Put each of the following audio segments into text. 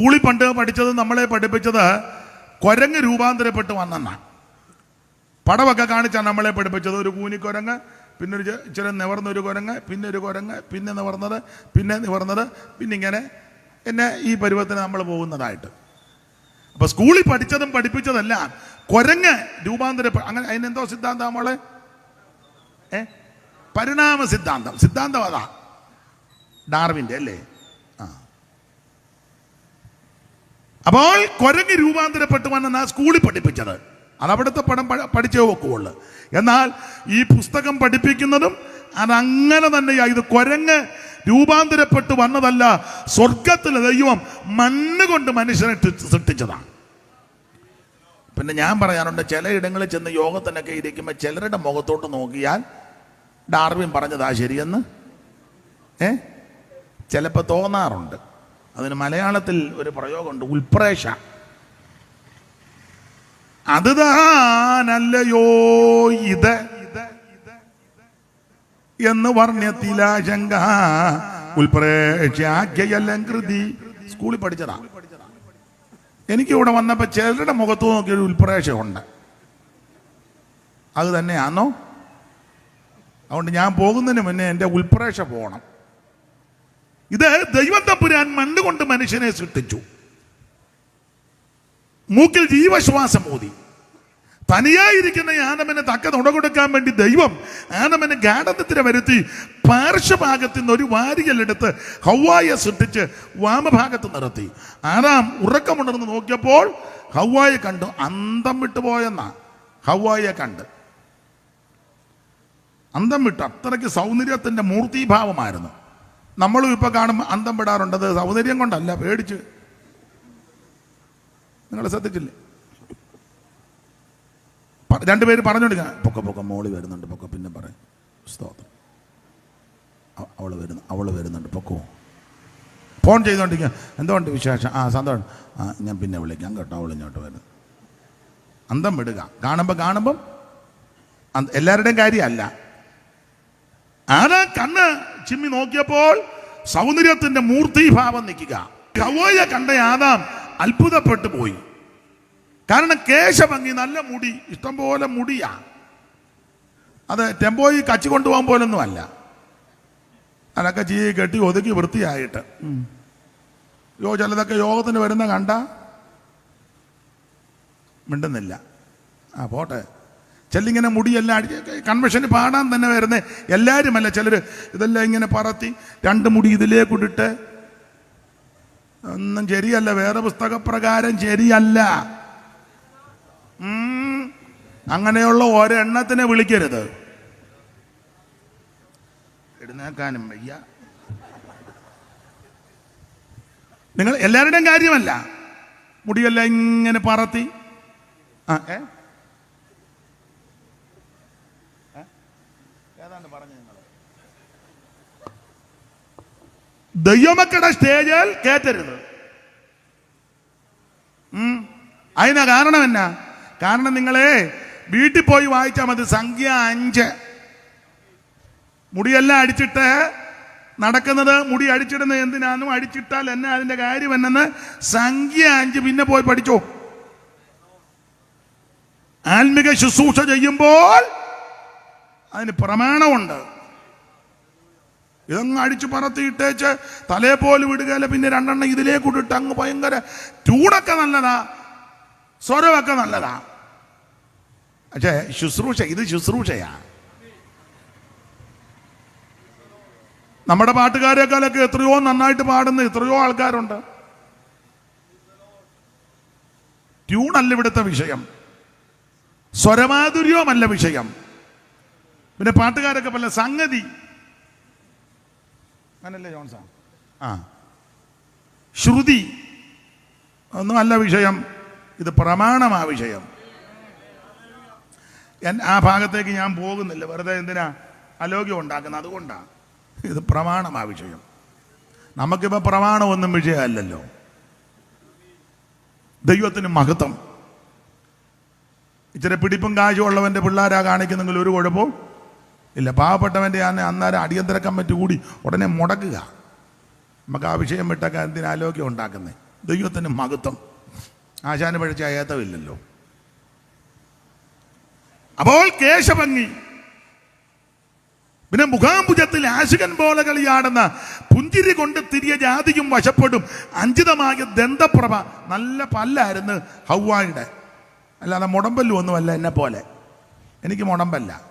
സ്കൂളിൽ പണ്ട് പഠിച്ചത് നമ്മളെ പഠിപ്പിച്ചത് കുരങ്ങ് രൂപാന്തരപ്പെട്ട് വന്നെന്നാണ് പടമൊക്കെ കാണിച്ചാണ് നമ്മളെ പഠിപ്പിച്ചത്. ഒരു കൂനിക്കുരങ്ങ് പിന്നെ ഒരു ഇച്ചിരി നിവർന്നൊരു കുരങ്ങ് പിന്നെ ഒരു കുരങ്ങ് പിന്നെ നിവർന്നത് പിന്നെ നിവർന്നത് പിന്നെ ഇങ്ങനെ എന്നെ ഈ പരുവത്തിന് നമ്മൾ പോകുന്നതായിട്ട്. അപ്പൊ സ്കൂളിൽ പഠിച്ചതും പഠിപ്പിച്ചതല്ല കുരങ്ങ് രൂപാന്തര അങ്ങനെ അതിനെന്തോ സിദ്ധാന്തം നമ്മളെ ഏ? പരിണാമ സിദ്ധാന്തം. സിദ്ധാന്തം അതാ. ഡാർവിന്റെ അല്ലേ ആ അപ്പോൾ കുരങ്ങ് രൂപാന്തരപ്പെട്ടു വന്ന സ്കൂളിൽ പഠിപ്പിച്ചത്. അതവിടുത്തെ പടം പഠിച്ചേ വെക്കുള്ളൂ എന്നാൽ ഈ പുസ്തകം പഠിപ്പിക്കുന്നതും അതങ്ങനെ തന്നെയാണ് ഇത് കുരങ്ങ് രൂപാന്തരപ്പെട്ട് വന്നതല്ല സ്വർഗത്തിലെ ദൈവം മണ്ണ് കൊണ്ട് മനുഷ്യനെ സൃഷ്ടിച്ചതാണ്. പിന്നെ ഞാൻ പറയാറുണ്ട് ചിലയിടങ്ങളിൽ ചെന്ന് യോഗത്തിനൊക്കെ ഇരിക്കുമ്പോൾ ചിലരുടെ മുഖത്തോട്ട് നോക്കിയാൽ ഡാർവിൻ പറഞ്ഞതാ ശരിയെന്ന്? ഏ? ചിലപ്പോൾ തോന്നാറുണ്ട്. അതിന് മലയാളത്തിൽ ഒരു പ്രയോഗമുണ്ട് ഉൽപ്രേഷ അത് താനല്ലയോ ഇത്? എന്ന് വർണ്യത്തിലാശങ്ക ഉൽപ്രേക്ഷാഖ്യയെല്ലാം കൃതി. സ്കൂളിൽ പഠിച്ചതാ. എനിക്ക് ഇവിടെ വന്നപ്പോൾ ചിലരുടെ മുഖത്ത് നോക്കിയ ഒരു ഉൽപ്രേക്ഷയുണ്ട്. അത് തന്നെയാണോ അതുകൊണ്ട് ഞാൻ പോകുന്നതിന് മുന്നേ എന്റെ ഉൽപ്രേക്ഷ പോകണം. ഇത് ദൈവം തമ്പുരാൻ മണ്ണ് കൊണ്ട് മനുഷ്യനെ സൃഷ്ടിച്ചു. മൂക്കിൽ ജീവശ്വാസം ഊതി. തനിയായിരിക്കുന്ന ആനമനെ തക്ക നുണ കൊടുക്കാൻ വേണ്ടി ദൈവം ആനമനെ ഗാഠത്തിന് വരുത്തി പാർശ്വഭാഗത്ത് നിന്ന് ഒരു വാരികല്ലെടുത്ത് ഹൗവായെ സൃഷ്ടിച്ച് വാമഭാഗത്ത് നിർത്തി. ആനാം ഉറക്കമുണർന്ന് നോക്കിയപ്പോൾ ഹൗവായെ കണ്ടു. അന്തം വിട്ടുപോയെന്നാ ഹൗവായെ കണ്ട്. അന്തം വിട്ട് അത്രയ്ക്ക് സൗന്ദര്യത്തിന്റെ മൂർത്തീഭാവമായിരുന്നു. നമ്മളും ഇപ്പൊ കാണുമ്പോൾ അന്തം പെടാറുണ്ട്. അത് സൗന്ദര്യം കൊണ്ടല്ല പേടിച്ച്. നിങ്ങൾ ശ്രദ്ധിച്ചില്ലേ? രണ്ടുപേര് പറഞ്ഞോണ്ടിരിക്കണം പൊക്ക പൊക്ക മോളി വരുന്നുണ്ട്. പൊക്ക പിന്നെ പറയും സ്തോത്രം. അവൾ വരുന്നു അവൾ വരുന്നുണ്ട്. പൊക്കോ. ഫോൺ ചെയ്തോണ്ടിരിക്കുക എന്തുകൊണ്ട് വിശേഷം? ആ സന്തോഷം. ആ ഞാൻ പിന്നെ വിളിക്കാം കേട്ടോ. അവൾ ഇങ്ങോട്ട് വരുന്നു. അന്തം വിടുക. കാണുമ്പോൾ കാണുമ്പം എല്ലാവരുടെയും കാര്യമല്ല. ആരാ കണ്ണ് ചിമ്മി നോക്കിയപ്പോൾ സൗന്ദര്യത്തിന്റെ മൂർത്തിഭാവം നിൽക്കുക. കവോയെ കണ്ട ആദാം അത്ഭുതപ്പെട്ടു പോയി. കാരണം കേശഭംഗി നല്ല മുടി ഇഷ്ടംപോലെ മുടിയാ. അത് ടെമ്പോയി കച്ചി കൊണ്ടുപോകാൻ പോലൊന്നും അല്ല അതൊക്കെ ചീ കെട്ടി ഒതുക്കി വൃത്തിയായിട്ട്. യോ ചിലതൊക്കെ യോഗത്തിന് വരുന്ന കണ്ട? മിണ്ടുന്നില്ല. ആ പോട്ടെ. ചെല്ലിങ്ങനെ മുടിയെല്ലാം അടിച്ച് കൺവെൻഷന് പാടാൻ തന്നെ വരുന്നത് എല്ലാവരുമല്ല ചിലർ ഇതെല്ലാം ഇങ്ങനെ പറത്തി രണ്ട് മുടി ഇതിലേക്കിട്ടിട്ട് ഒന്നും ശരിയല്ല വേറെ പുസ്തകപ്രകാരം ശരിയല്ല. അങ്ങനെയുള്ള ഒരെണ്ണത്തിനെ വിളിക്കരുത്. എഴുന്നേക്കാനും വയ്യ. നിങ്ങൾ എല്ലാവരുടെയും കാര്യമല്ല. മുടിയെല്ലാം ഇങ്ങനെ പറത്തി. ആ ഏ? ഏതാണ്ട് പറഞ്ഞു നിങ്ങൾ ദൈവമക്കളുടെ സ്റ്റേജിൽ കേറ്റരുത്. അതിനാ കാരണം എന്നാ? കാരണം നിങ്ങളെ വീട്ടിൽ പോയി വായിച്ചാൽ മതി. സംഖ്യ അഞ്ച്. മുടിയെല്ലാം അടിച്ചിട്ട് നടക്കുന്നത് മുടി അടിച്ചിടുന്നത് എന്തിനാന്നും അടിച്ചിട്ടാൽ എന്നെ അതിന്റെ കാര്യം എന്നെന്ന് സംഖ്യ അഞ്ച് പിന്നെ പോയി പഠിച്ചോ. ആത്മിക ശുശ്രൂഷ ചെയ്യുമ്പോൾ അതിന് പ്രമാണമുണ്ട്. ഇതങ്ങ് അടിച്ചു പറത്തിയിട്ടേച്ച് തലേ പോലും ഇടുകയല്ല പിന്നെ രണ്ടെണ്ണം ഇതിലേക്ക് ഇട്ടിട്ട് അങ്ങ് ഭയങ്കര ചൂടൊക്കെ നല്ലതാ. സ്വരമൊക്കെ നല്ലതാ. പക്ഷേ ശുശ്രൂഷ ഇത് ശുശ്രൂഷയാ. നമ്മുടെ പാട്ടുകാരെക്കാളൊക്കെ എത്രയോ നന്നായിട്ട് പാടുന്ന എത്രയോ ആൾക്കാരുണ്ട്. ട്യൂണല്ല ഇവിടുത്തെ വിഷയം. സ്വരമാധുര്യമല്ല വിഷയം. പിന്നെ പാട്ടുകാരൊക്കെ പല സംഗതി അങ്ങനല്ലേ ജോൺസാ? ആ. ശ്രുതി ഒന്നും അല്ല വിഷയം. ഇത് പ്രമാണമാ വിഷയം. ആ ഭാഗത്തേക്ക് ഞാൻ പോകുന്നില്ല. വെറുതെ എന്തിനാ അലോഗ്യം ഉണ്ടാക്കുന്നത്? അതുകൊണ്ടാണ് ഇത് പ്രമാണമാ വിഷയം. നമുക്കിപ്പോൾ പ്രമാണമൊന്നും വിഷയമല്ലല്ലോ. ദൈവത്തിന് മഹത്വം. ഇച്ചിരി പിടിപ്പും കാശും ഉള്ളവന്റെ പിള്ളേരാ കാണിക്കുന്നെങ്കിൽ ഒരു കുഴപ്പവും ഇല്ല പാവപ്പെട്ടവന്റെ ഞാൻ അന്നേരം അടിയന്തര കമ്മിറ്റി കൂടി ഉടനെ മുടക്കുക. നമുക്ക് ആ വിഷയം വിട്ടൊക്കെ എന്തിനാലോക്യം ഉണ്ടാക്കുന്നത് ദൈവത്തിന് മഹത്വം. ആശാന് പഴിച്ച ഏതവില്ലല്ലോ അപ്പോൾ കേശഭംഗി പിന്നെ മുഖാംബുജത്തിൽ ആശുകൻ പോലെ കളിയാടുന്ന പുഞ്ചിരി കൊണ്ട് തിരിയ ജാതിയും വശപ്പെടും. അഞ്ചിതമായ ദന്തപ്രഭ. നല്ല പല്ലായിരുന്നു ഹൗവായുടെ. അല്ലാതെ മുടമ്പല്ലു ഒന്നുമല്ല എന്നെ പോലെ എനിക്ക് മുടമ്പല്ല.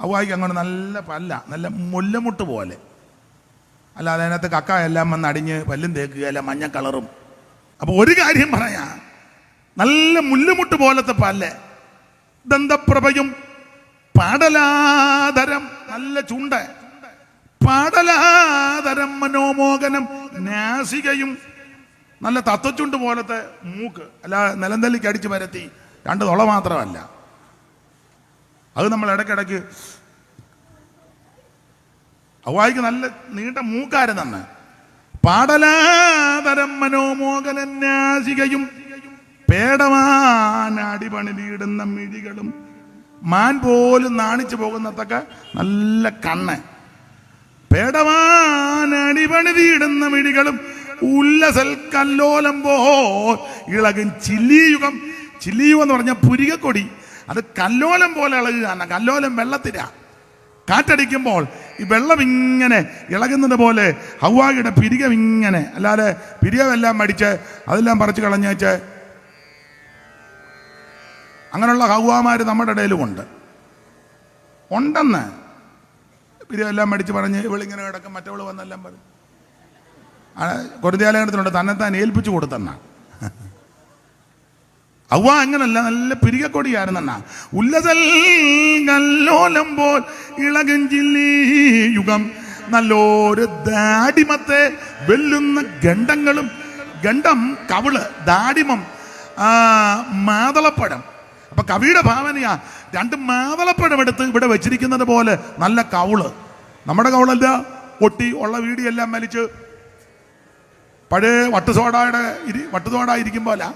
ഹൗവായിക്ക് അങ്ങോട്ട് നല്ല പല്ല നല്ല മുല്ലമുട്ട് പോലെ. അല്ലാതെ അതിനകത്ത് കക്ക എല്ലാം വന്ന് അടിഞ്ഞ് പല്ലും തേക്കുക അല്ല മഞ്ഞ കളറും. അപ്പോൾ ഒരു കാര്യം പറയാ. നല്ല മുല്ലുമുട്ട് പോലത്തെ പല്ല്. ദന്തപ്രഭയും പാടലാതരം നല്ല ചുണ്ട്. പാടലാതരം മനോമോഹനം നാസികയും നല്ല തത്വച്ചുണ്ട് പോലത്തെ മൂക്ക്. അല്ല നിലന്തല്ലിക്ക് അടിച്ചു പരത്തി രണ്ട് തുള മാത്രമല്ല. അത് നമ്മൾ ഇടയ്ക്കിടയ്ക്ക് അവായിക്ക് നല്ല നീണ്ട മൂക്കാര് തന്നെ. പാടലാതരം മനോമോഹനാസികയും പേടവാനടിപണി പണിതിയിടുന്ന മിഴികളും മാൻ പോലും നാണിച്ചു പോകുന്നതൊക്കെ നല്ല കണ്ണ്. പേടവാനടിപണി പണിതിയിടുന്ന മിഴികളും ഉല്ലസൽ കല്ലോലം പോ ഇളകും. ചില്ലിയുഗം ചില്ലിയുഗം എന്ന് പറഞ്ഞ പുരികക്കൊടി. അത് കല്ലോലം പോലെ ഇളകുകയാണ്. കല്ലോലം വെള്ളത്തിര കാറ്റടിക്കുമ്പോൾ ഈ വെള്ളം ഇങ്ങനെ ഇളകുന്നത് പോലെ ഹവായിയുടെ പിരികം ഇങ്ങനെ അല്ലാതെ പിരികമെല്ലാം മടിച്ച് അതെല്ലാം പറിച്ചു കളഞ്ഞേച്ച് അങ്ങനെയുള്ള ഹൗവാമാർ നമ്മുടെ ഇടയിലുമുണ്ട്. ഉണ്ടെന്ന് പിരികമെല്ലാം മടിച്ച് പറഞ്ഞ് ഇവളിങ്ങനെ കിടക്കും മറ്റവൾ വന്നെല്ലാം പറയും. തന്നെ തന്നെത്താൻ ഏൽപ്പിച്ചു കൊടുത്തെന്നാ. അവ അങ്ങനല്ല നല്ല പിരികക്കൊടിയായിരുന്നെന്ന. ഉല്ലതൽ കല്ലോലം പോൽ ഇളകും ചില്ലി യുഗം. നല്ലൊരു ദാടിമത്തെ വെല്ലുന്ന ഗണ്ഡങ്ങളും ഗണ്ഡം കവിൾ ദാടിമം മാതളപ്പഴം. അപ്പൊ കവിയുടെ ഭാവനയാ രണ്ട് മാതളപ്പഴം എടുത്ത് ഇവിടെ വെച്ചിരിക്കുന്നത് പോലെ നല്ല കവിൾ. നമ്മുടെ കവിളല്ല പൊട്ടി ഉള്ള വീടിയെല്ലാം വലിച്ച് പഴയ വട്ടുസോഡയുടെ ഇരി വട്ടുസോഡ ഇരിക്കും പോലെ.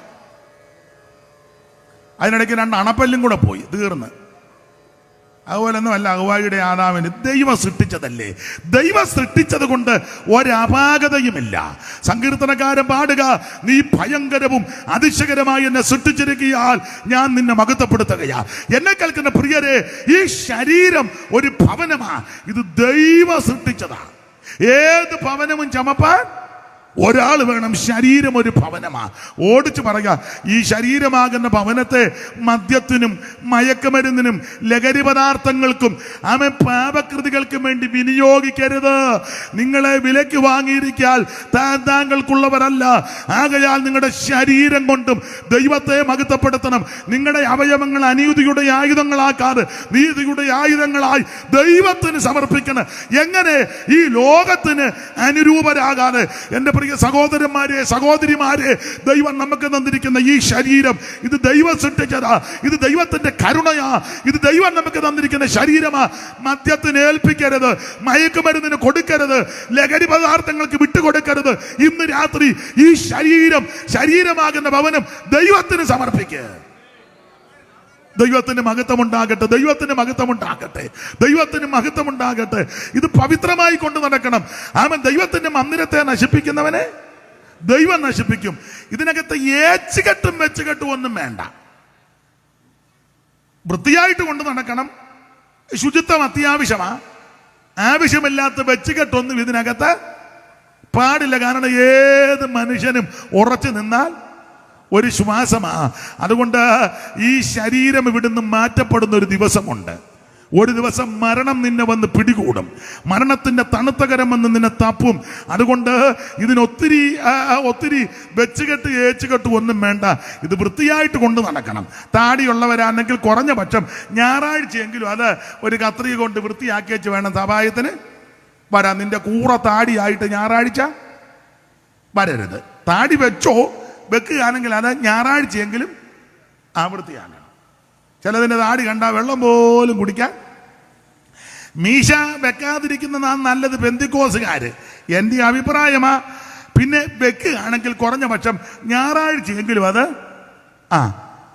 അതിനിടയ്ക്ക് രണ്ട് അണപ്പല്ലും കൂടെ പോയി തീർന്ന്. അതുപോലൊന്നും അല്ല അഹ്വായുടെ ആദാമിന് ദൈവം സൃഷ്ടിച്ചതല്ലേ? ദൈവം സൃഷ്ടിച്ചത് കൊണ്ട് ഒരപാകതയുമില്ല. സങ്കീർത്തനക്കാരൻ പാടുക നീ ഭയങ്കരവും അതിശയകരമായി എന്നെ സൃഷ്ടിച്ചിരിക്കിയാൽ ഞാൻ നിന്നെ മഹത്വപ്പെടുത്തുകയാ. എന്നെ കേൾക്കുന്ന പ്രിയരെ ഈ ശരീരം ഒരു ഭവനമാ. ഇത് ദൈവം സൃഷ്ടിച്ചതാ. ഏത് ഭവനവും ചമപ്പാൻ ഒരാൾ വേണം ശരീരം ഒരു ഭവനമാ. ഓടിച്ചു പറയുക ഈ ശരീരമാകുന്ന ഭവനത്തെ മദ്യത്തിനും മയക്കുമരുന്നിനും ലഹരി പദാർത്ഥങ്ങൾക്കും ആമ പാപകൃതികൾക്കും വേണ്ടി വിനിയോഗിക്കരുത്. നിങ്ങളെ വിലക്ക് വാങ്ങിയിരിക്കാൽ താൻ താങ്കൾക്കുള്ളവരല്ല. ആകയാൽ നിങ്ങളുടെ ശരീരം കൊണ്ടും ദൈവത്തെ മഹത്വപ്പെടുത്തണം. നിങ്ങളുടെ അവയവങ്ങൾ അനീതിയുടെ ആയുധങ്ങളാക്കാതെ നീതിയുടെ ആയുധങ്ങളായി ദൈവത്തിന് സമർപ്പിക്കണം. എങ്ങനെ? ഈ ലോകത്തിന് അനുരൂപരാകാതെ. എന്റെ പ്രിയ സഹോദരന്മാരെ സഹോദരിമാരെ ദൈവം നമുക്ക് തന്നിരിക്കുന്ന ഈ ശരീരം ഇത് ദൈവം സൃഷ്ടിച്ചതാ ഇത് ദൈവത്തിന്റെ കരുണയാ ഇത് ദൈവം നമുക്ക് തന്നിരിക്കുന്ന ശരീരമാ. മദ്യത്തിന് ഏൽപ്പിക്കരുത് മയക്കുമരുന്നിന് കൊടുക്കരുത് ലഹരി പദാർത്ഥങ്ങൾക്ക് വിട്ടുകൊടുക്കരുത്. ഇന്ന് രാത്രി ഈ ശരീരം ശരീരമാകുന്ന ഭവനം ദൈവത്തിന് സമർപ്പിക്കുക. ദൈവത്തിന് മഹത്വമുണ്ടാകട്ടെ ദൈവത്തിന് മഹത്വമുണ്ടാകട്ടെ ദൈവത്തിന് മഹത്വമുണ്ടാകട്ടെ. ഇത് പവിത്രമായി കൊണ്ട് നടക്കണം. ആമൻ. ദൈവത്തിന്റെ മന്ദിരത്തെ നശിപ്പിക്കുന്നവനെ ദൈവം നശിപ്പിക്കും. ഇതിനകത്ത് ഏച്ചുകെട്ടും വെച്ചുകെട്ടും ഒന്നും വേണ്ട. വൃത്തിയായിട്ട് കൊണ്ട് നടക്കണം. ശുചിത്വം അത്യാവശ്യമാ. ആവശ്യമില്ലാത്ത വെച്ചുകെട്ടൊന്നും ഇതിനകത്ത് പാടില്ല. കാരണം ഏത് മനുഷ്യനും ഉറച്ചു നിന്നാൽ ഒരു ശ്വാസമാ. അതുകൊണ്ട് ഈ ശരീരം ഇവിടുന്ന് മാറ്റപ്പെടുന്ന ഒരു ദിവസമുണ്ട്. ഒരു ദിവസം മരണം നിന്നെ വന്ന് പിടികൂടും. മരണത്തിന്റെ തണുത്ത കരം വന്ന് നിന്നെ തപ്പും. അതുകൊണ്ട് ഇതിനൊത്തിരി ഒത്തിരി വെച്ചുകെട്ട് ഏച്ചുകെട്ട് ഒന്നും വേണ്ട. ഇത് വൃത്തിയായിട്ട് കൊണ്ട് നടക്കണം. താടിയുള്ളവരാണെങ്കിൽ കുറഞ്ഞ പക്ഷം ഞായറാഴ്ചയെങ്കിലും അത് ഒരു കത്രിക കൊണ്ട് വൃത്തിയാക്കി വെച്ച് വേണം സഭായത്തിന് വരാം. നിന്റെ കൂറ താടിയായിട്ട് ഞായറാഴ്ച വരരുത്. താടി വെച്ചോ വെക്കുകയാണെങ്കിൽ അത് ഞായറാഴ്ചയെങ്കിലും ആവൃത്തിയാകണം ചിലതിന്റെ താടി കണ്ടാൽ വെള്ളം പോലും കുടിക്കാൻ. മീശ വെക്കാതിരിക്കുന്നതാണ് നല്ലത് ബന്ധിക്കോസുകാര്. എന്റെ അഭിപ്രായമാ. പിന്നെ വെക്കുകയാണെങ്കിൽ കുറഞ്ഞ പക്ഷം ഞായറാഴ്ചയെങ്കിലും അത് ആ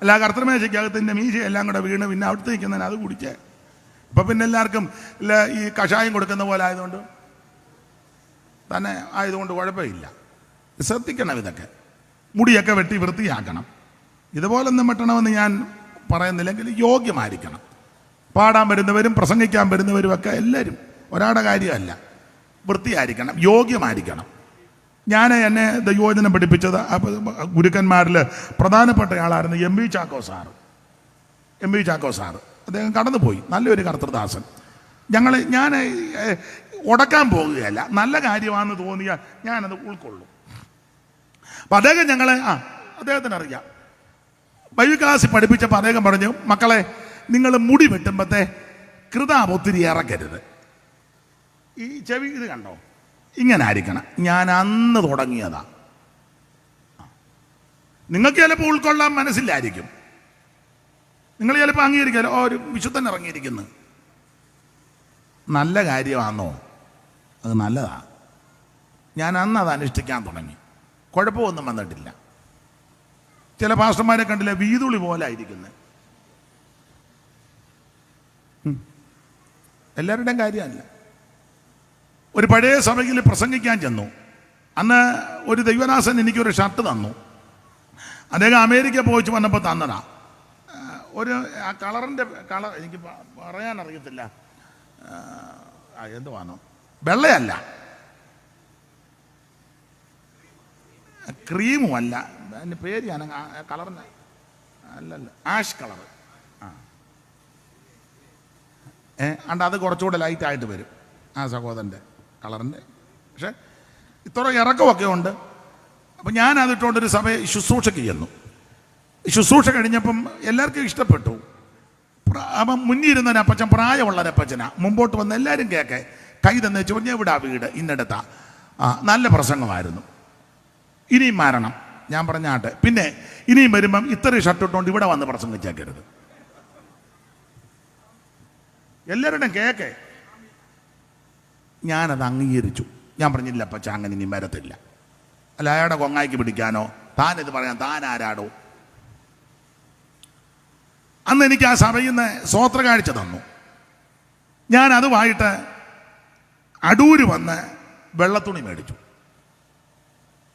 അല്ല കർത്തമേശയ്ക്കകത്തിന്റെ മീശ എല്ലാം കൂടെ വീണ് പിന്നെ അവിടുത്തെ നിൽക്കുന്നതിന് അത് കുടിച്ചേ. ഇപ്പൊ പിന്നെ എല്ലാവർക്കും ഈ കഷായം കൊടുക്കുന്ന പോലെ ആയതുകൊണ്ട് തന്നെ ആയതുകൊണ്ട് കുഴപ്പമില്ല. ശ്രദ്ധിക്കണം ഇതൊക്കെ. മുടിയൊക്കെ വെട്ടി വൃത്തിയാക്കണം. ഇതുപോലെ ഒന്നും വെട്ടണമെന്ന് ഞാൻ പറയുന്നില്ലെങ്കിൽ യോഗ്യമായിരിക്കണം. പാടാൻ വരുന്നവരും പ്രസംഗിക്കാൻ വരുന്നവരും ഒക്കെ എല്ലാവരും ഒരാളുടെ കാര്യമല്ല. വൃത്തിയായിരിക്കണം യോഗ്യമായിരിക്കണം. ഞാൻ എന്നെ ദൈവോചനം പഠിപ്പിച്ചത് ഗുരുക്കന്മാരിൽ പ്രധാനപ്പെട്ട ആളായിരുന്നു M V Chacko sir. M V Chacko sir. അദ്ദേഹം കടന്നുപോയി നല്ലൊരു കർത്തൃദാസൻ. ഞങ്ങൾ ഞാൻ ഉടക്കാൻ പോകുകയല്ല. നല്ല കാര്യമാണെന്ന് തോന്നിയാൽ ഞാനത് ഉൾക്കൊള്ളും. അപ്പം അദ്ദേഹം ഞങ്ങളെ ആ അദ്ദേഹത്തിന് അറിയാം. ബൈബിൾ ക്ലാസ്സിൽ പഠിപ്പിച്ചപ്പോൾ അദ്ദേഹം പറഞ്ഞു മക്കളെ നിങ്ങൾ മുടി വെട്ടുമ്പത്തെ കൃതാപ് ഒത്തിരി ഇറക്കരുത്. ഈ ചെവി ഇത് കണ്ടോ? ഇങ്ങനെ ആയിരിക്കണം ഞാൻ അന്ന് തുടങ്ങിയതാ. നിങ്ങൾക്ക് ചിലപ്പോൾ ഉൾക്കൊള്ളാൻ മനസ്സില്ലായിരിക്കും. നിങ്ങൾ ചിലപ്പോൾ അംഗീകരിക്കാലോ ഓ ഒരു വിശുദ്ധൻ ഇറങ്ങിയിരിക്കുന്നു. നല്ല കാര്യമാണോ അത് നല്ലതാ. ഞാൻ അന്ന് അത് അനുഷ്ഠിക്കാൻ തുടങ്ങി. കുഴപ്പമൊന്നും വന്നിട്ടില്ല. ചില പാസ്റ്റർമാരെ കണ്ടില്ല വീതുളി പോലെ ആയിരിക്കുന്നത് എല്ലാവരുടെയും കാര്യമല്ല. ഒരു പഴയ സഭയിൽ പ്രസംഗിക്കാൻ ചെന്നു. അന്ന് ഒരു ദൈവദാസൻ എനിക്കൊരു ഷർട്ട് തന്നു. അദ്ദേഹം അമേരിക്ക പോയിച്ച് വന്നപ്പോൾ തന്നതാ. ഒരു ആ കളറിന്റെ കളർ എനിക്ക് പ- പറയാൻ അറിയത്തില്ല ആ, ആ, എന്തുവാണോ വെള്ളയല്ല. ക്രീമും അല്ല അതിന്റെ പേര് ഞാൻ കളറിന് അല്ലല്ല ആഷ് കളർ. ആ. അണ്ട് അത് കുറച്ചുകൂടെ ലൈറ്റായിട്ട് വരും. ആ സഹോദരന്റെ കളറിന്റെ പക്ഷേ ഇത്ര ഇറക്കമൊക്കെ ഉണ്ട്. അപ്പം ഞാൻ അതിട്ടുകൊണ്ടൊരു സഭയെ ശുശ്രൂഷയ്ക്ക് ചെന്നു. ശുശ്രൂഷ കഴിഞ്ഞപ്പം എല്ലാവർക്കും ഇഷ്ടപ്പെട്ടു. അപ്പം മുന്നിരുന്ന ഒരു അപ്പച്ചൻ പ്രായമുള്ള മുമ്പോട്ട് വന്ന് എല്ലാവരും കേൾക്കെ കൈ തന്നെ ചോദിഞ്ഞ എവിടാ വീട്? ഇന്നടത്താ. ആ നല്ല പ്രസംഗമായിരുന്നു. ഇനിയും മാറണം. ഞാൻ പറഞ്ഞാട്ടെ പിന്നെ ഇനിയും വരുമ്പം ഇത്രയും ഷർട്ട് ഇട്ടുകൊണ്ട് ഇവിടെ വന്ന് പ്രസംഗിച്ചേക്കരുത് എല്ലാവരുടെയും കേക്കെ. ഞാനത് അംഗീകരിച്ചു. ഞാൻ പറഞ്ഞില്ല അപ്പച്ച അങ്ങനെ ഇനി വരത്തില്ല. അല്ല അയാളുടെ കൊങ്ങായിക്ക് പിടിക്കാനോ? താൻ ഇത് പറയാൻ താൻ ആരാടോ അന്ന് എനിക്ക് ആ സഭയിൽ നിന്ന് സ്വോത്ര കാഴ്ച തന്നു. ഞാൻ അതുമായിട്ട് അടൂര് വന്ന് വെള്ളത്തുണി മേടിച്ചു.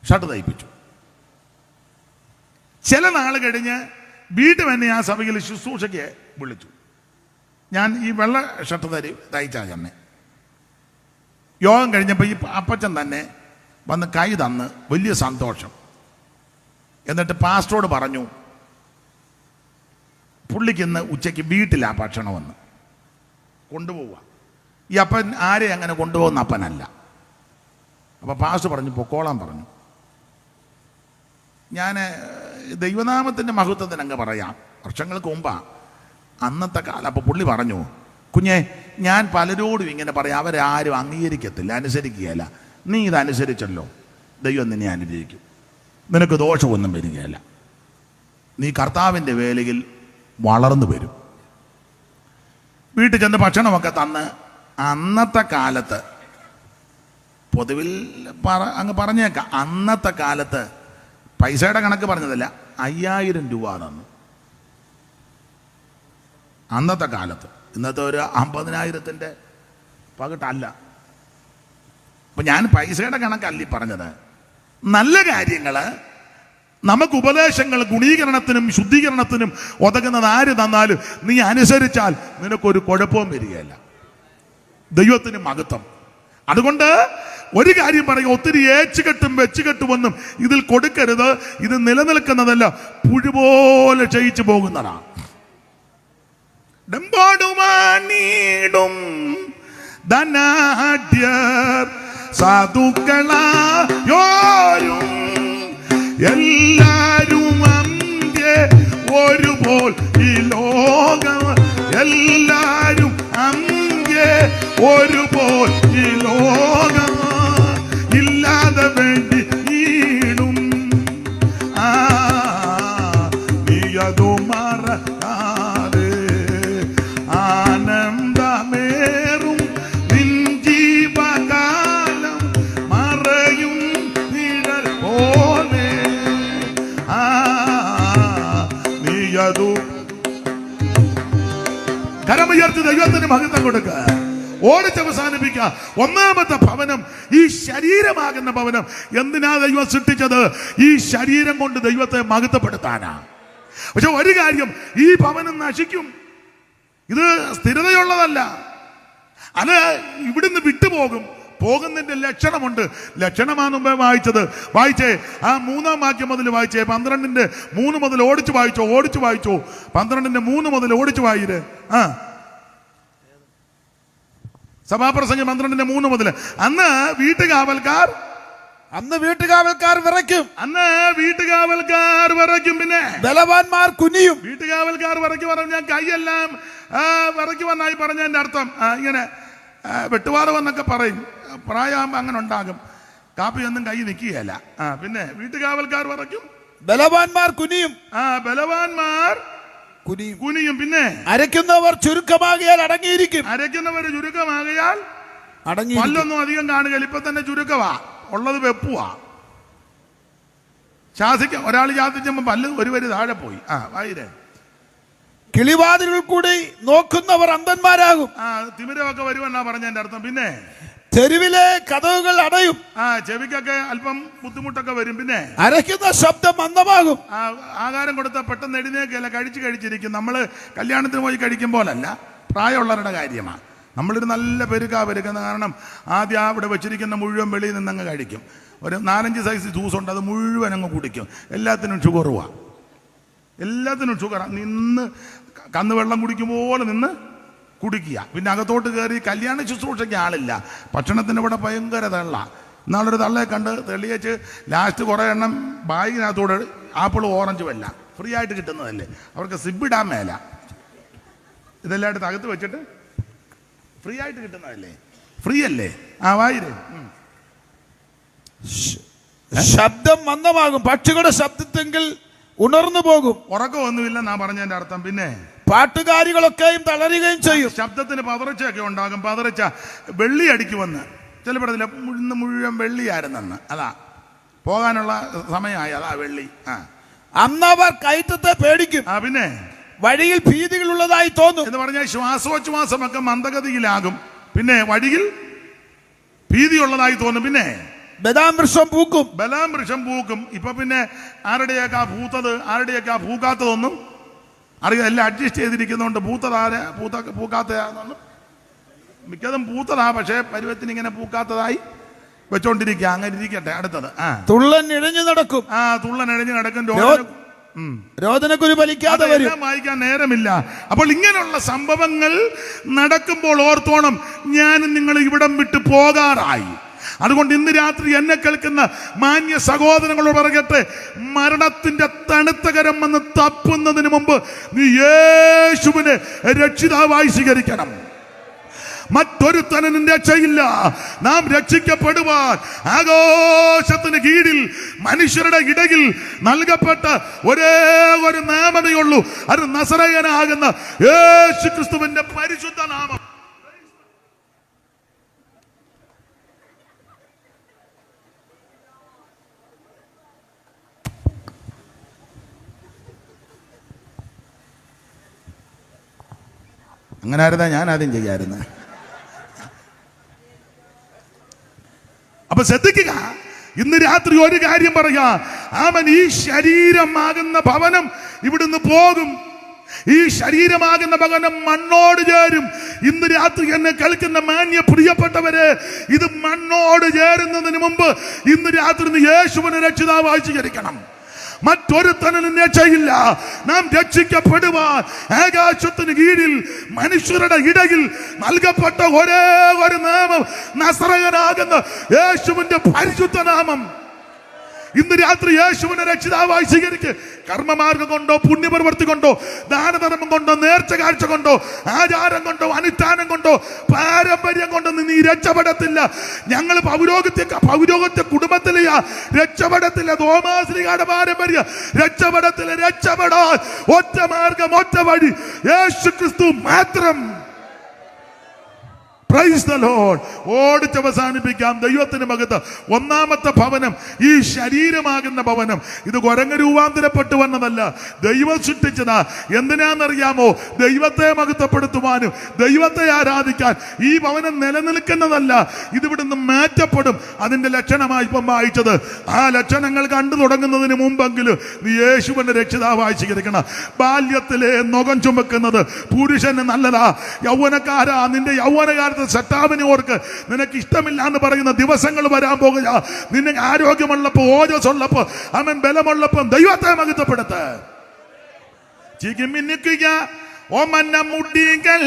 ഷർട്ട് തയ്പ്പിച്ചു. ചില നാൾ കഴിഞ്ഞ് വീട്ടിൽ തന്നെ ആ സഭയിൽ ശുശ്രൂഷയ്ക്ക് വിളിച്ചു. ഞാൻ ഈ വെള്ള ഷർട്ട് തരി തയ്ച്ചാ തന്നെ യോഗം കഴിഞ്ഞപ്പോൾ ഈ അപ്പച്ചൻ തന്നെ വന്ന് കൈ തന്ന് വലിയ സന്തോഷം. എന്നിട്ട് പാസ്റ്ററോട് പറഞ്ഞു പുള്ളിക്ക് ഇന്ന് ഉച്ചയ്ക്ക് വീട്ടിലാ ഭക്ഷണമെന്ന് കൊണ്ടുപോവുക ഈ അപ്പൻ ആരെ അങ്ങനെ കൊണ്ടുപോകുന്ന അപ്പനല്ല. അപ്പോൾ പാസ്റ്റർ പറഞ്ഞു പൊക്കോളാൻ പറഞ്ഞു. ഞാൻ ദൈവനാമത്തിന്റെ മഹത്വത്തിന് അങ്ങ് പറയാം. വർഷങ്ങൾക്ക് മുമ്പാണ് അന്നത്തെ കാലം അപ്പോൾ പുള്ളി പറഞ്ഞു കുഞ്ഞെ ഞാൻ പലരോടും ഇങ്ങനെ പറയാം അവരാരും അംഗീകരിക്കത്തില്ല അനുസരിക്കുകയില്ല. നീ ഇതനുസരിച്ചല്ലോ ദൈവം നിന്നെ അനുഗ്രഹിക്കും. നിനക്ക് ദോഷമൊന്നും വരികയല്ല. നീ കർത്താവിന്റെ വേലയിൽ വളർന്നു വരും. വീട്ടിൽ ചെന്ന് ഭക്ഷണമൊക്കെ തന്ന് അന്നത്തെ കാലത്ത് പൊതുവിൽ പറ അങ്ങ് പറഞ്ഞേക്കാം. അന്നത്തെ കാലത്ത് പൈസയുടെ കണക്ക് പറഞ്ഞതല്ല അയ്യായിരം രൂപ തന്നു. അന്നത്തെ കാലത്ത്. ഇന്നത്തെ ഒരു അമ്പതിനായിരത്തിന്റെ പകിട്ടല്ല. അപ്പം ഞാൻ പൈസയുടെ കണക്കല്ല പറഞ്ഞത്. നല്ല കാര്യങ്ങൾ നമുക്ക് ഉപദേശങ്ങൾ ഗുണീകരണത്തിനും ശുദ്ധീകരണത്തിനും ഒതകുന്നത് ആര് തന്നാലും നീ അനുസരിച്ചാൽ നിനക്കൊരു കുഴപ്പവും വരികയല്ല. ദൈവത്തിന് മഹത്വം. അതുകൊണ്ട് ഒരു കാര്യം പറയും ഒത്തിരി ഏച്ചുകെട്ടും വെച്ചുകെട്ടുമെന്നും ഇതിൽ കൊടുക്കരുത്. ഇത് നിലനിൽക്കുന്നതല്ല പുഴുപോലെ ക്ഷയിച്ചു പോകുന്നതാണ് ഡെമ്പാടുമാനീടും ധനാഢ്യർ സാധുക്കളായോരും എല്ലാരും അന്ത്യ ഒരുപോൽ ഈ ലോകം. എല്ലാരും അന്ത്യ ഒരുപോൽ ഈ ലോകം. കൊടുക്ക ഓടിച്ച് അവസാനിപ്പിക്കുക ഒന്നാമത്തെ ഭവനം ഈ ശരീരമാകുന്ന ഭവനം. എന്തിനാ ദൈവം സൃഷ്ടിച്ചത്? ഈ ശരീരം കൊണ്ട് ദൈവത്തെ മഹത്വപ്പെടുത്താനാ. പക്ഷെ ഒരു കാര്യം ഈ ഭവനം നശിക്കും. ഇത് സ്ഥിരതയുള്ളതല്ല. അത് ഇവിടുന്ന് വിട്ടുപോകും. പോകുന്നതിന്റെ ലക്ഷണമുണ്ട്. ലക്ഷണമാണ് മുമ്പേ വായിച്ചത്. വായിച്ചേ ആ മൂന്നാം വാക്യം മുതൽ വായിച്ചേ പന്ത്രണ്ടിന്റെ മൂന്ന് മുതൽ ഓടിച്ചു വായിച്ചോ ഓടിച്ചു വായിച്ചോ. പന്ത്രണ്ടിന്റെ മൂന്ന് മുതൽ ഓടിച്ചു വായിര്. ആ സഭാപ്രസംഗം പന്ത്രണ്ടിന്റെ മൂന്ന് മുതൽ അന്ന് വീട്ടുകാവൽക്കാർ അന്ന് വീട്ടുകാവൽക്കാർ വിറയ്ക്കും. അന്ന് വീട്ടുകാവൽക്കാർ വിറയ്ക്കും പിന്നെ. ബലവാന്മാർ കുനിയും. വീട്ടുകാവൽക്കാർ വിറയ്ക്ക് പറഞ്ഞ കൈയെല്ലാം ആ, വിറയ്ക്ക് വന്നായി പറഞ്ഞതിന്റെ അർത്ഥം ഇങ്ങനെ വന്നൊക്കെ പറയും. പ്രായമാകുമ്പോൾ അങ്ങനെ ഉണ്ടാകും. കാപ്പി ഒന്നും കൈ നിൽക്കുകയല്ല ആ പിന്നെ വീട്ടുകാവൽക്കാർ വിറയ്ക്കും. ബലവാന്മാർ കുനിയും. ആ ബലവാന്മാർ കുനിയും കുനിയും പിന്നെ. അരയ്ക്കുന്നവർ ചുരുക്കമാകിയാൽ അടങ്ങിയിരിക്കും. അരയ്ക്കുന്നവർ ചുരുക്കമാകിയാൽ അടങ്ങി പല്ലൊന്നും അധികം കാണുകയില്ല ഇപ്പൊ തന്നെ ചുരുക്കവാ ഉള്ളത് വെപ്പുവാ. ശാസിക്ക ഒരാൾ ശാസിച്ചപ്പോ പല്ല് ഒരു വരി താഴെ പോയി. ആ വായിരേ. കിളിവാതിലുകൾ കൂടി നോക്കുന്നവർ അന്ധന്മാരാകും. ആ തിമിരമൊക്കെ വരുമെന്നാ പറഞ്ഞതിന്റെ അർത്ഥം. പിന്നെ തെരുവിലെ കഥകൾ അടയും. ആ ചെവിക്കൊക്കെ അല്പം ബുദ്ധിമുട്ടൊക്കെ വരും. പിന്നെ അരയ്ക്കുന്ന ശബ്ദം മന്ദമാകും. ആഹാരം കൊടുത്ത പെട്ടെന്ന് എഴുന്നേക്കല്ല കഴിച്ച് കഴിച്ചിരിക്കും. നമ്മൾ കല്യാണത്തിന് പോയി കഴിക്കും പോലല്ല പ്രായമുള്ളവരുടെ കാര്യമാണ്. നമ്മളൊരു നല്ല പെരുക്കാ പെരുക്കുന്ന കാരണം ആദ്യം ആ ഇവിടെ വെച്ചിരിക്കുന്ന മുഴുവൻ വെളിയിൽ നിന്നങ്ങ് കഴിക്കും. ഒരു നാലഞ്ച് സൈസ് ജ്യൂസ് ഉണ്ട് അത് മുഴുവൻ അങ്ങ് കുടിക്കും. എല്ലാത്തിനും ഷുഗറുവാ എല്ലാത്തിനും ഷുഗർ നിന്ന് കന്ന് വെള്ളം കുടിക്കും പോലെ നിന്ന് കുടിക്കുക പിന്നെ അകത്തോട്ട് കയറി കല്യാണ ശുശ്രൂഷയ്ക്ക് ആളില്ല. ഭക്ഷണത്തിന് ഇവിടെ ഭയങ്കര തള്ള. എന്നാളൊരു തള്ളയെ കണ്ട് തെളിയിച്ച് ലാസ്റ്റ് കുറേ എണ്ണം ബാഗിനകത്തോടെ ആപ്പിളും ഓറഞ്ച് വല്ല. ഫ്രീ ആയിട്ട് കിട്ടുന്നതല്ലേ. അവർക്ക് സിബിടാൻ മേല. ഇതെല്ലാം എടുത്ത് അകത്ത് വെച്ചിട്ട് ഫ്രീ ആയിട്ട് കിട്ടുന്നതല്ലേ. ഫ്രീ അല്ലേ? ആ വായിരേ. ശബ്ദം മന്ദമാകും. പക്ഷികളുടെ ശബ്ദത്തെങ്കിൽ ഉണർന്നു പോകും ഞാൻ പറഞ്ഞതിന്റെ അർത്ഥം. പിന്നെ? പാട്ടുകാരികളൊക്കെയും തളരുകയും ചെയ്യും. ശബ്ദത്തിന് പതറച്ചൊക്കെ ഉണ്ടാകും. പതറച്ച വെള്ളി അടിക്കുമെന്ന്. ചിലപ്പോഴത്തില്ല ഇന്ന് മുഴുവൻ വെള്ളിയായിരുന്നെന്ന്. അതാ. പോകാനുള്ള സമയമായി. അതാ വെള്ളി. ആ. അന്നവർ കയറ്റത്തെ പേടിക്കും. ആ പിന്നെ? വഴിയിൽ ഭീതികൾ ഉള്ളതായി തോന്നും. എന്ന് പറഞ്ഞാൽ ശ്വാസോച്ഛ്വാസമൊക്കെ മന്ദഗതിയിലാകും. പിന്നെ വഴിയിൽ ഭീതിയുള്ളതായി തോന്നും. പിന്നെ? ബദാം വൃക്ഷം പൂക്കും. ബലാം വൃക്ഷം പൂക്കും. ഇപ്പൊ പിന്നെ ആരുടെയൊക്കെ ആ പൂത്തത് ആരുടെയൊക്കെ ആ പൂക്കാത്തതൊന്നും അറിയാം എല്ലാം അഡ്ജസ്റ്റ് ചെയ്തിരിക്കുന്നതുകൊണ്ട് പൂത്തതാര പൂത്ത പൂക്കാത്തതാണെന്നും. മിക്കതും പൂത്തതാ പക്ഷേ പരുവത്തിന് ഇങ്ങനെ പൂക്കാത്തതായി വെച്ചോണ്ടിരിക്കുക. അങ്ങനെ ഇരിക്കട്ടെ അടുത്തത്. ആ. തുള്ളൻ ഇഴഞ്ഞു നടക്കും. ആ തുള്ളൻ ഇഴഞ്ഞു നടക്കും. രോദനക്കുരു ഫലിക്കാതെ വരും. വായിക്കാൻ നേരമില്ല. അപ്പോൾ ഇങ്ങനെയുള്ള സംഭവങ്ങൾ നടക്കുമ്പോൾ ഓർത്തോണം ഞാൻ നിങ്ങൾ ഇവിടം വിട്ട് പോകാറായി. അതുകൊണ്ട് ഇന്ന് രാത്രി എന്നെ കേൾക്കുന്ന മാന്യ സഹോദരങ്ങളോട് പറയട്ടെ മരണത്തിന്റെ തണുത്തകരം വന്ന് തപ്പുന്നതിന് മുമ്പ് നീ യേശുവിനെ രക്ഷിതാവായി സ്വീകരിക്കണം. മറ്റൊരുത്തനും രക്ഷയില്ല. നാം രക്ഷിക്കപ്പെടുവാൻ ആഘോഷത്തിന് കീഴിൽ മനുഷ്യരുടെ ഇടയിൽ നൽകപ്പെട്ട ഒരേ ഒരു നാമതയുള്ളൂ അത് നസറയനാകുന്ന യേശു ക്രിസ്തുവിന്റെ പരിശുദ്ധ നാമം. അങ്ങനെ ആയിരുന്നാ ഞാൻ ആദ്യം ചെയ്യാമായിരുന്നു അപ്പൊ ശ്രദ്ധിക്കുക ഇന്ന് രാത്രി ഒരു കാര്യം പറയാ അവൻ ഈ ശരീരമാകുന്ന ഭവനം ഇവിടുന്ന് പോകും. ഈ ശരീരമാകുന്ന ഭവനം മണ്ണോട് ചേരും. ഇന്ന് രാത്രി എന്നെ കേൾക്കുന്ന മാന്യ പ്രിയപ്പെട്ടവരെ ഇത് മണ്ണോട് ചേരുന്നതിന് മുമ്പ് ഇന്ന് രാത്രി യേശുവിനെ രക്ഷിതാവായി സ്വീകരിക്കണം മറ്റൊരുത്തനും ചെയ്യില്ല. നാം രക്ഷിക്കപ്പെടുവാൻ ആകാശത്തിന് കീഴിൽ മനുഷ്യരുടെ ഇടയിൽ നൽകപ്പെട്ട ഒരേ ഒരു നാമം നസറകനാകുന്ന യേശുവിന്റെ പരിശുദ്ധ നാമം. ഇന്ന് രാത്രി യേശുവിനെ രക്ഷിതാവായി സ്വീകരിക്ക്. കർമ്മമാർഗം കൊണ്ടോ പുണ്യപ്രവൃത്തി കൊണ്ടോ ദാനധർമ്മം കൊണ്ടോ നേർച്ച കാഴ്ച കൊണ്ടോ ആചാരം കൊണ്ടോ അനുഷ്ഠാനം കൊണ്ടോ പാരമ്പര്യം കൊണ്ടോ നീ രക്ഷപ്പെടത്തില്ല. ഞങ്ങൾ പൗരോഗത്തെ പൗരോഗത്തെ കുടുംബത്തിലെയാ. രക്ഷപ്പെടത്തില്ല തോമാശ്രീകാട് പാരമ്പര്യ. രക്ഷപ്പെടത്തില്ല രക്ഷപ്പെടാൻ. ഒറ്റ മാർഗം ഒറ്റ വഴി. യേശു ക്രിസ്തു മാത്രം. പ്രൈസ് ദ ലോർഡ് ഓടിച്ച് അവസാനിപ്പിക്കാം ദൈവത്തിന് മകത്ത് ഒന്നാമത്തെ ഭവനം ഈ ശരീരമാകുന്ന ഭവനം. ഇത് കുരങ്ങ് രൂപാന്തരപ്പെട്ടു വന്നതല്ല. ദൈവം സൃഷ്ടിച്ചതാ. എന്തിനാണെന്നറിയാമോ? ദൈവത്തെ മഹത്വപ്പെടുത്തുവാനും ദൈവത്തെ ആരാധിക്കാൻ ഈ ഭവനം നിലനിൽക്കുന്നതല്ല. ഇതിവിടുന്ന് മാറ്റപ്പെടും. അതിന്റെ ലക്ഷണമായി ഇപ്പം വായിച്ചത്. ആ ലക്ഷണങ്ങൾ കണ്ടു തുടങ്ങുന്നതിന് മുമ്പെങ്കിലും നീ യേശുവിന്റെ രക്ഷിതാവായി സ്വീകരിക്കണം ബാല്യത്തിലെ നുകം ചുമക്കുന്നത് പുരുഷന് നല്ലതാ. യൗവനക്കാരാ. നിന്റെ യൗവനകാലത്ത് സത്താവിനെ ഓർക്ക്. നിനക്ക് ഇഷ്ടമില്ല എന്ന് പറയുന്ന ദിവസങ്ങൾ വരാൻ പോകുക. നിന്നെ ആരോഗ്യമുള്ളപ്പോൾ ഓജസ് ഉള്ളപ്പോ അവൻ ബലമുള്ളപ്പോ ദൈവത്തെ മഹത്വപ്പെടുത്ത്. ചികിമിന്നിക്കുക ഓമന്ന മുടികൾ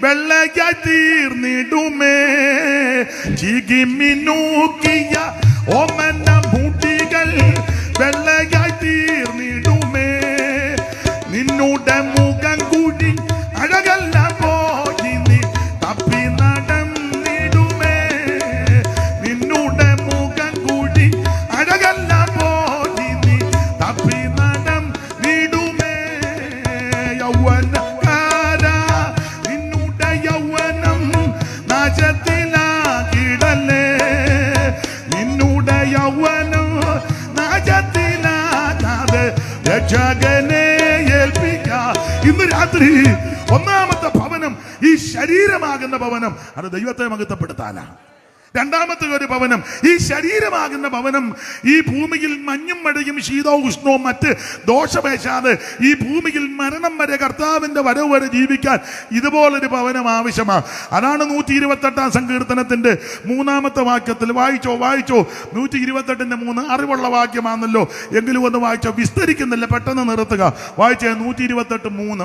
വെള്ളയ തീർന്നിടുമേ. ചികിമിനൂക്കിയ ഓമന്ന മുടികൾ വെള്ളയ തീർന്നിടുമേ. നിന്നുടെ മുഖം രക്ഷകനെ ഇന്ന് രാത്രി ഒന്നാമത്തെ ഭവനം ഈ ശരീരമാകുന്ന ഭവനം. അത് ദൈവത്തെ മഹത്വപ്പെടുത്താനാണ്. രണ്ടാമത്തെ ഒരു ഭവനം ഈ ശരീരമാകുന്ന ഭവനം ഈ ഭൂമിയിൽ മഞ്ഞും മഴയും ശീതവും ഉഷ്ണവും മറ്റ് ദോഷമേശാതെ ഈ ഭൂമിയിൽ മരണം വരെ കർത്താവിന്റെ വരവ് വരെ ജീവിക്കാൻ ഇതുപോലൊരു ഭവനം ആവശ്യമാണ്. അതാണ് നൂറ്റി ഇരുപത്തെട്ടാം സങ്കീർത്തനത്തിന്റെ മൂന്നാമത്തെ വാക്യത്തിൽ. വായിച്ചോ വായിച്ചോ. നൂറ്റി ഇരുപത്തെട്ടിന്റെ മൂന്ന് അറിവുള്ള വാക്യമാണല്ലോ. എങ്കിലും ഒന്ന് വായിച്ചോ. വിസ്തരിക്കുന്നില്ല. പെട്ടെന്ന് നിർത്തുക. വായിച്ചേ നൂറ്റി ഇരുപത്തെട്ട് മൂന്ന്.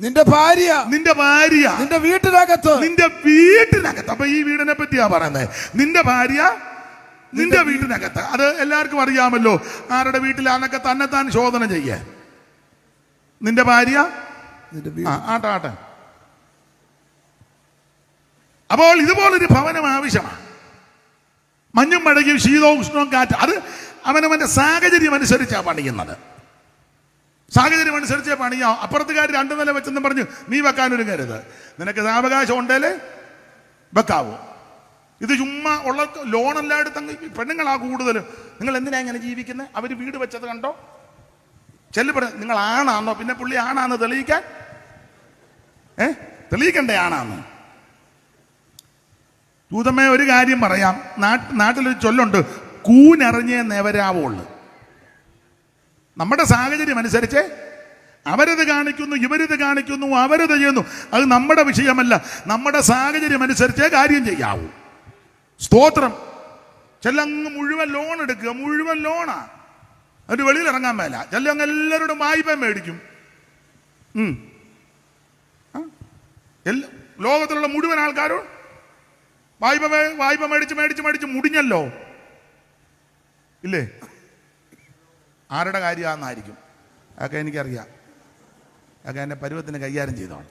നിന്റെ ഭാര്യ. നിന്റെ ഭാര്യ. നിന്റെ വീട്ടിനകത്ത്. നിന്റെ വീട്ടിനകത്ത് അപ്പൊ ഈ വീടിനെ പറ്റിയാ പറയുന്നത് നിന്റെ ഭാര്യ നിന്റെ വീട്ടിനകത്ത്. അത് എല്ലാവർക്കും അറിയാമല്ലോ. ആരുടെ വീട്ടിലാണൊക്കെ തന്നെ താൻ ശോധന ചെയ്യേ. നിന്റെ ഭാര്യ? ആട്ടെ ആട്ടെ. അപ്പോൾ ഇതുപോലൊരു ഭവനം ആവശ്യമാണ്. മഞ്ഞും മഴയും ശീതവും ഉഷ്ണവും കാറ്റ്. അത് അവനവന്റെ സാഹചര്യം അനുസരിച്ചാണ് പണിയുന്നത്. സാഹചര്യം അനുസരിച്ചേ പണിയാം. അപ്പുറത്തുകാർ രണ്ടു നില വെച്ചെന്ന് പറഞ്ഞു നീ വെക്കാനൊരുങ്ങരുത് നിനക്ക് സാവകാശം ഉണ്ടേലേ വെക്കാവൂ ഇത് ചുമ്മാ ഉള്ള ലോൺ എല്ലായിടത്തും പെണ്ണുങ്ങളാ കൂടുതൽ നിങ്ങൾ എന്തിനാ ഇങ്ങനെ ജീവിക്കുന്നത് അവർ വീട് വെച്ചത് കണ്ടോ? ചെല്ലു പറ നിങ്ങൾ ആണാന്നോ? പിന്നെ പുള്ളി ആണാന്ന് തെളിയിക്കാൻ? ഏ? തെളിയിക്കണ്ടേ ആണാന്ന്? ചൂതമ്മ ഒരു കാര്യം പറയാം. നാട്ട് നാട്ടിലൊരു ചൊല്ലുണ്ട്. കൂനറിഞ്ഞേ നെവരാവുള്ളു. നമ്മുടെ സാഹചര്യം അനുസരിച്ച് അവരത് കാണിക്കുന്നു ഇവരിത് കാണിക്കുന്നു അവരത് ചെയ്യുന്നു. അത് നമ്മുടെ വിഷയമല്ല. നമ്മുടെ സാഹചര്യം അനുസരിച്ചേ കാര്യം ചെയ്യാവൂ. സ്തോത്രം. ചെല്ലങ്ങ് മുഴുവൻ ലോൺ എടുക്കുക. മുഴുവൻ ലോണാ എന്നിട്ട് വെളിയിൽ ഇറങ്ങാൻ മേല. ചെല്ലങ്ങ് എല്ലാവരോടും വായ്പ മേടിക്കും. ലോകത്തിലുള്ള മുഴുവൻ ആൾക്കാരും വായ്പ വായ്പ മേടിച്ച് മേടിച്ച് മേടിച്ച് മുടിഞ്ഞല്ലോ. ഇല്ലേ? ആരുടെ കാര്യമാണെന്നായിരിക്കും. അതൊക്കെ എനിക്കറിയാം. എന്റെ പരുവത്തിന് കൈകാര്യം ചെയ്തോളാം